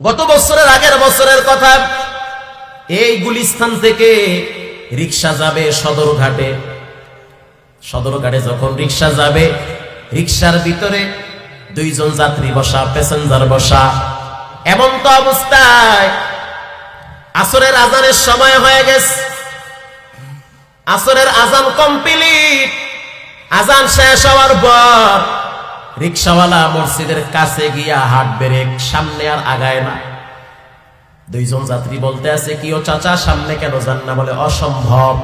গত বছরের আগের বছরের কথা, এই গুলিস্থান থেকে রিক্সা যাবে সদরঘাটে। সদরঘাটে যখন রিক্সা যাবে, রিক্সার ভিতরে দুইজন যাত্রী বসা, প্যাসেঞ্জার বসা। এমন তো অবস্থায় আসরের আজানের সময় হয়ে গেছে। আসরের আজান কমপ্লিট আজান শেষ হওয়ার পর রিক্সাওয়ালা মসজিদের কাছে গিয়া হাট ব্রেক, সামনে আর আগায় না। দুইজন যাত্রী বলতে আছে কি ও চাচা, সামনে কেন যান না? বলে, অসম্ভব।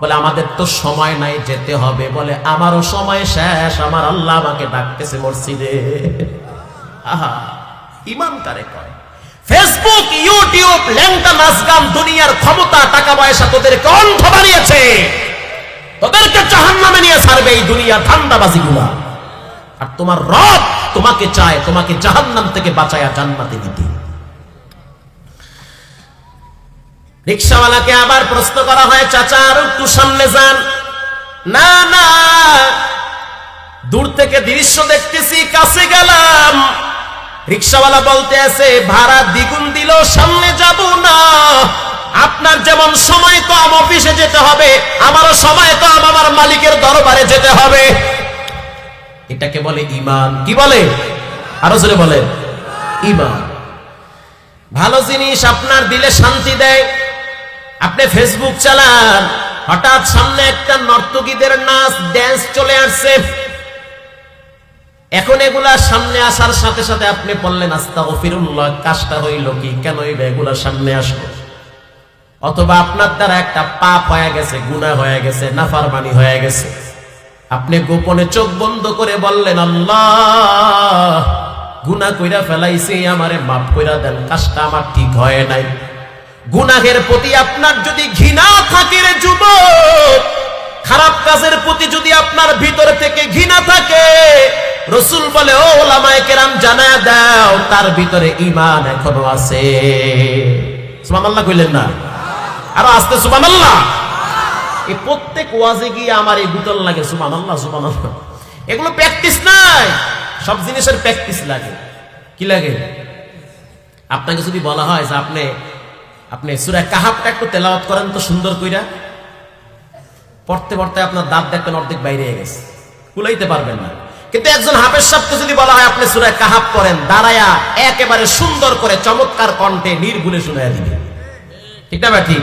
বলে, আমাদের তো সময় নাই, যেতে হবে। বলে, আমারও সময় শেষ, আমার আল্লাহ আমাকে ডাকতেছে মসজিদে। আহা ইমান কারে কয়? ফেসবুক, ইউটিউব, ল্যাংটা নাচগান দুনিয়ার ক্ষমতা, টাকা পয়সা তোদেরকে অন্ধ বানিয়েছে। তোদেরকে জাহান নামে নিয়ে ছাড়বে এই দুনিয়া ধান্দাবাজি গুলা আর তোমার রব তোমাকে চায়, তোমাকে জাহান্নাম থেকে বাঁচায়া জান্নাতে দিতে। রিক্সাওয়ালাকে আবার প্রশ্ন করা হয়, চাচা, আর একটু সামনে যান। না না, দূর থেকে দৃশ্য দেখতেছি, কাছে গেলাম। রিক্সাওয়ালা বলতে আছে, ভাড়া দ্বিগুণ দিল, সামনে যাব না। আপনার যেমন সময় কম, অফিসে যেতে হবে, আমারও সময় কম, আমার মালিকের দরবারে যেতে হবে। এটাকে বলে ইমান কি বলে? আরও জোরে বলে ইমান ভালো জিনিস আপনার দিলে শান্তি দেয়। আপনি ফেসবুক চালান, হঠাৎ সামনে একটা নর্তকীদের নাচ ড্যান্স চলে আসছে। এখন এগুলা সামনে আসার সাথে সাথে আপনি বললেন আস্তা ফিরুল্লাহ কাজটা হইল কি? কেন এগুলা সামনে আসলো? অথবা আপনার দ্বারা একটা পাপ হয়ে গেছে, গুনাহ হয়ে গেছে, নাফারমানি হয়ে গেছে। আপনি গোপনে চোখ বন্ধ করে বললেন, আল্লাহ, গুনাহ কইরা ফেলাইছি, আমারে মাফ কইরা দেন, কাজটা আমার ঠিক হয় নাই। গুনাহের প্রতি আপনার যদি ঘৃণা থাকে রে যুবক, খারাপ কাজের প্রতি যদি আপনার ভিতর থেকে ঘৃণা থাকে, রসুল বলে, ও ওলামায়ে কেরাম জানা দাও, তার ভিতরে ইমান এখনও আছে। সুমান আল্লাহ কইলেন না? আরও আস্তে, সুবহানাল্লাহ। এই প্রত্যেক ওয়াজে গিয়ে আমার এই বুতল লাগে, সুবহানাল্লাহ সুবহানাল্লাহ। এগুলো প্র্যাকটিস নাই। সব জিনিসের প্র্যাকটিস লাগে। কি লাগে? আপনাকে যদি বলা হয় যে আপনি আপনি সুরা কাহাবটা একটু তেলাওয়াত করেন তো সুন্দর কইরা। পড়তে পড়তে আপনার দাঁত দেখবেন অর্ধেক বাইরে গেছে। কুলাইতে পারবেন না। কিন্তু একজন হাফেজ সাপকে যদি বলা হয় আপনি সুরা কাহাব করেন দাঁড়ায়া একেবারে সুন্দর করে চমৎকার কণ্ঠে নির্ভুলে শুনে দিবে ঠিক না ঠিক?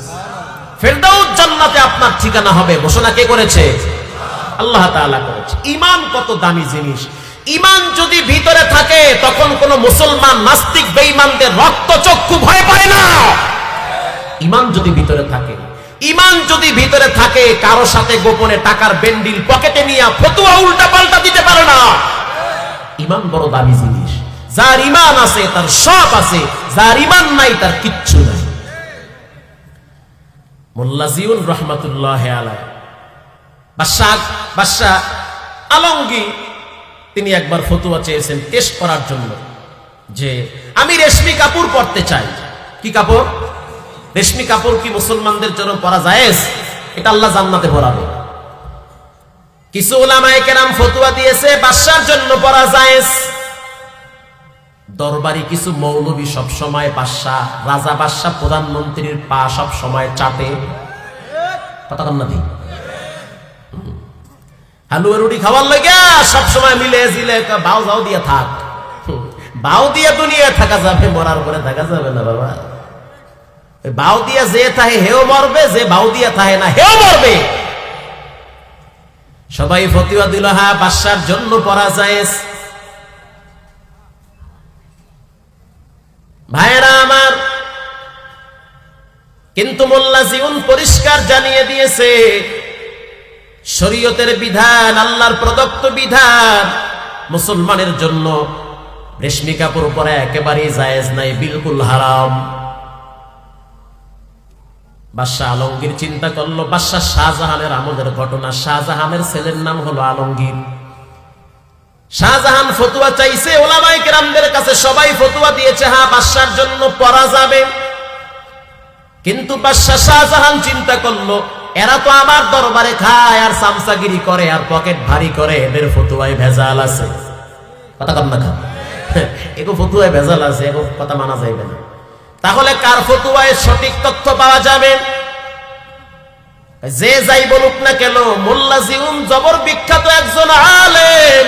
ফেরদাউস জান্নাতে আপনার ঠিকানা হবে। ঘোষণা কে করেছে? আল্লাহ তাআলা করেছে। ইমান কত দামি জিনিস। ইমান যদি ভিতরে থাকে, তখন কোন মুসলমান নাস্তিক রক্ত চক্ষু ভয় পায় না। ইমান যদি ভিতরে থাকে ইমান যদি ভিতরে থাকে, কারও সাথে গোপনে টাকার বেন্ডিল পকেটে নিয়ে ফতুয়া উল্টা পাল্টা দিতে পারে না। ইমান বড় দামি জিনিস। যার ইমান আছে, তার সব আছে। যার ইমান নাই, তার কিচ্ছু নাই। মোল্লা জিউল রহমাতুল্লাহ আলাই বাদশাহ বাদশাহ আলমগীর, তিনি একবার ফতুয়া চেয়েছেন টেস্ট করার জন্য যে, আমি রেশমি কাপড় পরতে চাই। কি কাপড় রেশমি কাপড় কি মুসলমানদের জন্য পরা জায়েজ? এটা আল্লাহ জান্নাতে পরাবে কিছু ওলামায়ে কেরাম ফতুয়া দিয়েছে, বাদশার জন্য পরা জায়েজ। দরবারি কিছু মৌলবী সব সময় বাদশাহ, রাজা বাদশাহ, প্রধানমন্ত্রীর পা সব সময় চাটে কথা কন না দি হালুয়া রুটি খাওয়ার লাগে সব সময় মিলে জিলে বাউ যাও দিয়ে থাক। বাউ দিয়ে দুনিয়া থাকা যাবে, মরার পরে থাকা যাবে না বাবা। বাউ দিয়া যে থাহে হেও মরবে, যে বাউ দিয়া থাহে না হেও মরবে। সবাই ফতিওয়া দিল হ্যাঁ বাদশার জন্য পরা যায় ভাইরা আমার, কিন্তু মোল্লা জীবন পরিষ্কার জানিয়ে দিয়েছে, শরীয়তের বিধান, আল্লাহর প্রদত্ত বিধান, মুসলমানের জন্য রেশমি কাপড় পরে একেবারেই জায়েজ নাই, বিলকুল হারাম। বাদশাহ আলমগীর চিন্তা করল, বাদশাহ শাহজাহানের আমলের ঘটনা, শাহজাহানের ছেলের নাম হলো আলমগীর। শাহজাহান ফতুয়া চাইছে ওলামাই কেরামদের কাছে সবাই ফতুয়া দিয়েছে হ্যাঁ বাদশার জন্য পড়া যাবে। কিন্তু বাদশাহ শাহজাহান চিন্তা করল, এরা তো আমার দরবারে খায়, আর সামসাগিরি করে, আর পকেট ভারী করে, এদের ফতুয়ায় ভেজাল আছে। কথা কম না খা এগো ফতুয়ায় ভেজাল আছে, এগো কথা মানা যাইবে না। তাহলে কার ফতুয়ায় সঠিক তথ্য পাওয়া যাবে? যে যাই বলুক না কেন, মোল্লা জিউন জবর বিখ্যাত একজন আলেম।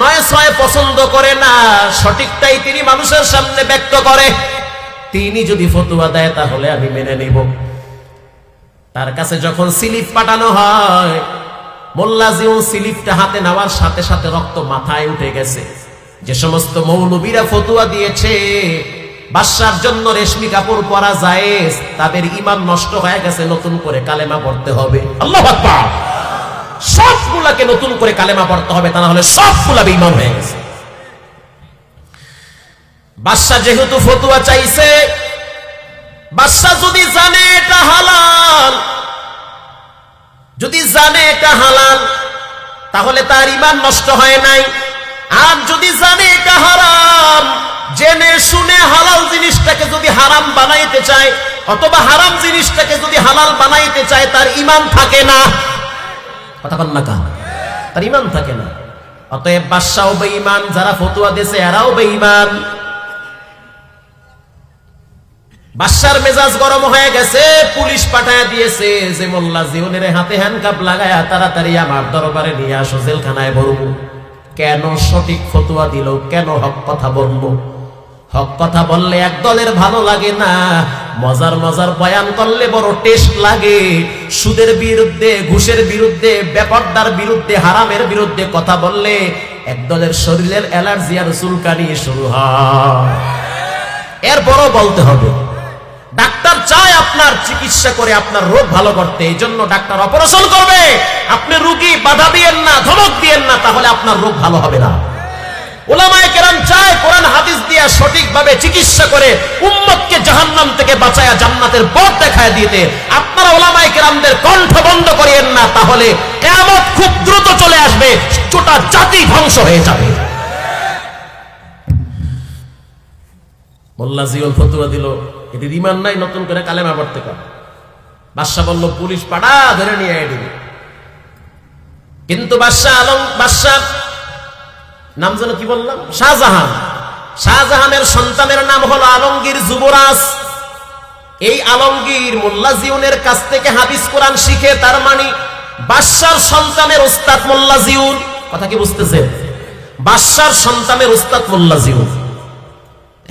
নয় ছয় পছন্দ করে না, সঠিকটাই তিনি মানুষের সামনে ব্যক্ত করে। তিনি যদি ফতুয়া দেয়, তাহলে আমি মেনে নিব। তার কাছে যখন স্লিপ পাঠানো হয়, মোল্লা স্লিপটা হাতে নেওয়ার সাথে সাথে রক্ত মাথায় উঠে গেছে। যে সমস্ত মৌলবীরা ফতুয়া দিয়েছে, বাদশার জন্য রেশমি কাপড় পরা যায় তাদের ইমান নষ্ট হয়ে গেছে, নতুন করে কালেমা পড়তে হবে। আল্লাহ সবগুলাকে নতুন করে কালেমা পড়তে হবে, তা না হলে সবগুলা বেঈমান হয়ে গেছে। বাদশা যেহেতু ফতুয়া চাইছে বাদশা যদি জানে এটা হালাল, যদি জানে এটা হালাল, তাহলে তার ইমান নষ্ট হয় নাই। আর যদি জানে এটা হারাম, জেনে শুনে হালাল জিনিসটাকে যদি হারাম বানাইতে চায়, অথবা হারাম জিনিসটাকে যদি হালাল বানাইতে চায়, তার ইমান থাকে না। কথা না কান তার ইমান থাকে না। অতএব বাদশাও বেঈমান, যারা ফতুয়া দিয়েছে এরাও বেঈমান। বাদশার মেজাজ গরম হয়ে গেছে, পুলিশ পাঠায় দিয়েছে যে, মোল্লা জিওনের হাতে হ্যান্ডকাপ লাগায়া তাড়াতাড়ি আমার দরবারে নিয়ে আসো, জেলখানায় বলব কেন সঠিক ফতুয়া দিল? কেন হক কথা বলব? হক কথা বললে এক দলের ভালো লাগে না। মজার মজার বয়ান করলে বড় টেস্ট লাগে। সুদের বিরুদ্ধে, ঘুষের বিরুদ্ধে, বেপর্দার বিরুদ্ধে, হারামের বিরুদ্ধে কথা বললে এক দলের শরীরের অ্যালার্জি আর চুলকানি শুরু হয়। এরপরও বলতে হবে, ডাক্তার চায় আপনার চিকিৎসা করে আপনার রোগ ভালো করতে, এই জন্য ডাক্তার অপারেশন করবে। আপনি রুগী বাধা দিয়েন না, ধমক দিয়েন না, তাহলে আপনার রোগ ভালো হবে না। ওলামায়ে কেরাম চায় কোরআন, হাদিস দিয়া সঠিকভাবে চিকিৎসা করে উম্মতকে জাহান্নাম থেকে বাঁচায়া জান্নাতের পথ দেখায় দিতে। আপনারা ওলামায়ে কেরামদের কণ্ঠ বন্ধ করিয়েন না, তাহলে খুব দ্রুত চলে আসবে, গোটা জাতি ধ্বংস হয়ে যাবে। মোল্লা ফতুয়া দিল এটি ইমান নাই, নতুন করে কালেমা পড়তে কর বাদশাহ বলল, পুলিশ পাড়া ধরে নিয়ে এদিকে। কিন্তু বাদশাহ আলম বাদশাহ নাম যেন কি বললাম? শাহজাহান। শাহজাহানের সন্তানের নাম হলো আলমগীর যুবরাজ। এই আলমগীর মোল্লা জিউনের কাছ থেকে হাদিস কোরআন শিখে তার মানে বাদশার সন্তানের উস্তাদ মোল্লা জিউন। কথা কি বুঝতেছেন? বাদশার সন্তানের ওস্তাদ মোল্লা জিউন।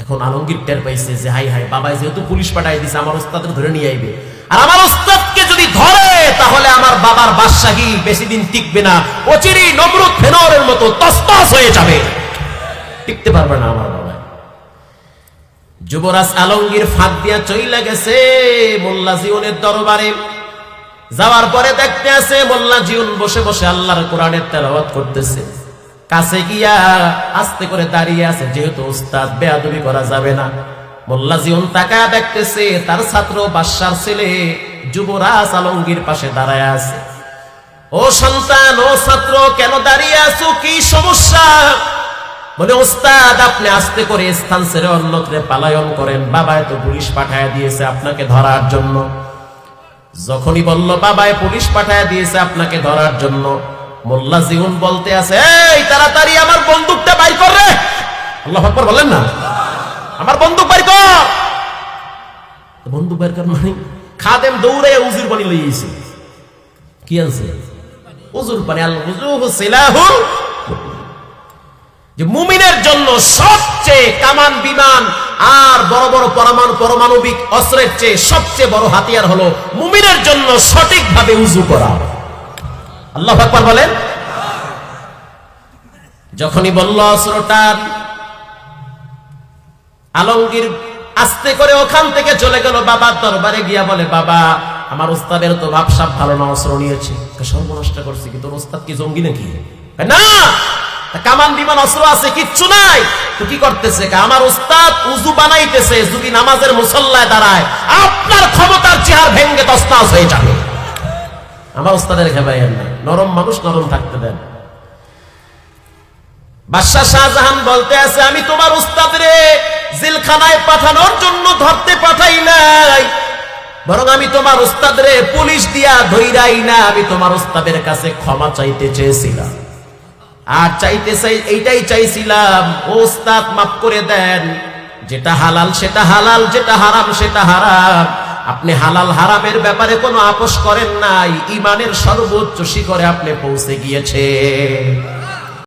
এখন আলমগীর টের পাইছে যে, হাই হাই, বাবাই যেহেতু পুলিশ পাঠাই দিছে, আমার ওস্তাদের ধরে নিয়ে আইবে। আর আমার ওস্তাদকে যদি ধরে তাহলে আমার বাবার বাদশাহী বেশি দিন টিকবে না। অচিরেই নমরুদ ফেনরের মতো তস্তস হয়ে যাবে। টিকতে পারবে না আমার বাবা। যুবরাজ আলমগীর ফাঁক দিয়া চইলা গেছে মোল্লা জিউনের দরবারে। যাওয়ার পরে দেখতে আছে মোল্লা জিউন বসে বসে আল্লাহর কোরআনের তেলাওয়াত করতেছে। কাছে গিয়া আস্তে করে দাঁড়িয়ে আছে, যেহেতু উস্তাদ বেয়াদবি করা যাবে না। মোল্লা জিউন তাকা দেখতেছে তার ছাত্র বাদশার ছেলে যুবরাজ আলমগীর পাশে দাঁড়ায় আছে। ও সন্তান, ও ছাত্র, কেন দাঁড়িয়ে আছো? কি সমস্যা? বলে, ওস্তাদ, আপনি আস্তে করে স্থান ছেড়ে অন্যত্রে পালায়ন করেন। বাবা এত পুলিশ পাঠায় দিয়েছে আপনাকে ধরার জন্য। যখনই বলল, বাবায় পুলিশ পাঠায় দিয়েছে আপনাকে ধরার জন্য। মোল্লা জিউন বলতে আছে, এই, তাড়াতাড়ি আমার বন্দুকটা বাইর কর রে! আল্লাহ আকবার বলেন না? আমার বন্দুক বাইর কর! বন্দুক বাইর কর মানে খাদেম দৌড়ে উজুর পানি লইয়েছে। কি আছে উজুর পানি আল উজুহু সিলাহু যে মুমিনের জন্য সবচেয়ে কামান বিমান আর বড় বড় পরমাণু, পরমাণবিক অস্ত্রের চেয়ে সবচেয়ে বড় হাতিয়ার হলো মুমিনের জন্য সঠিকভাবে উজু করা। আল্লাহ আকবার বলেন। যখনই বলল অস্ত্রটা আলমগীর আস্তে করে ওখান থেকে চলে গেল বাবার দরবারে গিয়া বলে, বাবা আমার উস্তাদের তো ভাবসাব ভালো না নিয়েছে। করছে কিন্তু উস্তাদ কি জঙ্গি নাকি? না! কামান বিমান অস্ত্র আছে, কিচ্ছু নাই। তো কি করতেছে? আমার উস্তাদ উজু বানাইতেছে, যদি নামাজের মুসল্লায় দাঁড়ায়, আপনার ক্ষমতার চেহার ভেঙ্গে হয়ে যাবে। আমার উস্তাদের খেপাইয়ের নাই। নরম মানুষ নরম থাকতে দেন। বাদশাহ শাহজাহান বলতে আছে, আমি তোমার উস্তাদ রে, জেলখানায় পাঠানোর জন্য ধরতে পাঠাই নাই। বরং আমি তোমার উস্তাদ রে পুলিশ দিয়া ধইরাই না, আমি তোমার উস্তাদের কাছে ক্ষমা চাইতে চেয়েছিলাম। আর চাইতে চাই, এইটাই চাইছিলাম ওস্তাদ মাফ করে দেন, যেটা হালাল সেটা হালাল, যেটা হারাম সেটা হারাম। আপনি হালাল হারামের ব্যাপারে কোনো আপোষ করেন নাই ইমানের সর্বোচ্চ শিখরে আপনি পৌঁছে গিয়েছে